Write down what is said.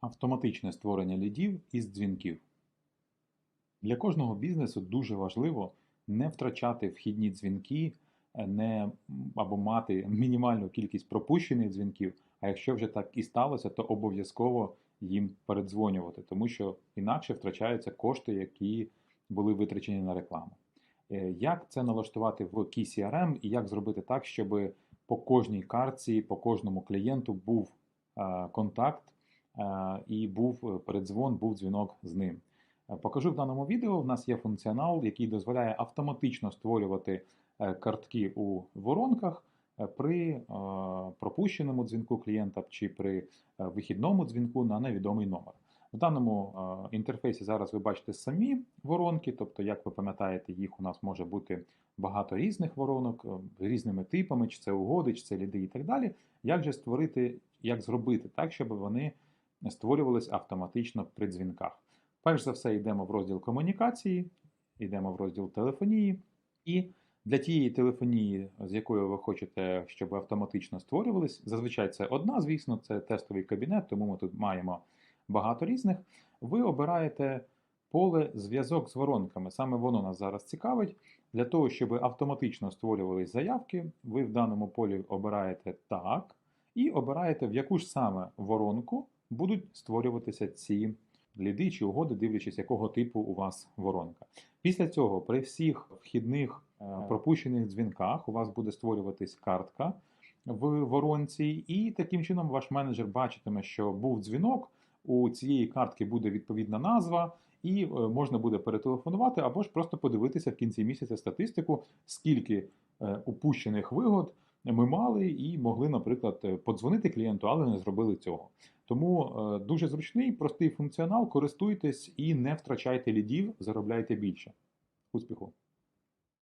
Автоматичне створення лідів із дзвінків. Для кожного бізнесу дуже важливо не втрачати вхідні дзвінки, е, не або мати мінімальну кількість пропущених дзвінків. А якщо вже так і сталося, то обов'язково їм передзвонювати, тому що інакше втрачаються кошти, які були витрачені на рекламу. Е, Як це налаштувати в Key CRM і як зробити так, щоб по кожній картці, по кожному клієнту був е, контакт е, і був передзвон, був дзвінок з ним. Покажу в даному відео. В нас є функціонал, який дозволяє автоматично створювати картки у воронках при пропущеному дзвінку клієнта чи при вихідному дзвінку на невідомий номер. В даному інтерфейсі зараз ви бачите самі воронки, тобто, як ви пам'ятаєте, їх у нас може бути багато різних воронок з різними типами, чи це угоди, чи це ліди і так далі. Як же створити, як зробити так, щоб вони створювались автоматично при дзвінках? Перш за все, йдемо в розділ комунікації, йдемо в розділ телефонії. І для тієї телефонії, з якою ви хочете, щоб автоматично створювались, зазвичай це одна, звісно, це тестовий кабінет, тому ми тут маємо багато різних. Ви обираєте поле зв'язок з воронками. Саме воно нас зараз цікавить. Для того, щоб автоматично створювались заявки, ви в даному полі обираєте так і обираєте, в яку ж саме воронку будуть створюватися ці ліди чи угоди, дивлячись, якого типу у вас воронка. Після цього при всіх вхідних е, пропущених дзвінках у вас буде створюватись картка в воронці, і таким чином ваш менеджер бачитиме, що був дзвінок. У цієї картки буде відповідна назва, і е, можна буде перетелефонувати або ж просто подивитися в кінці місяця статистику, скільки е, упущених вигод ми мали і могли, наприклад, е, подзвонити клієнту, але не зробили цього. Тому дуже зручний, простий функціонал. Користуйтесь і не втрачайте лідів, заробляйте більше. Успіху!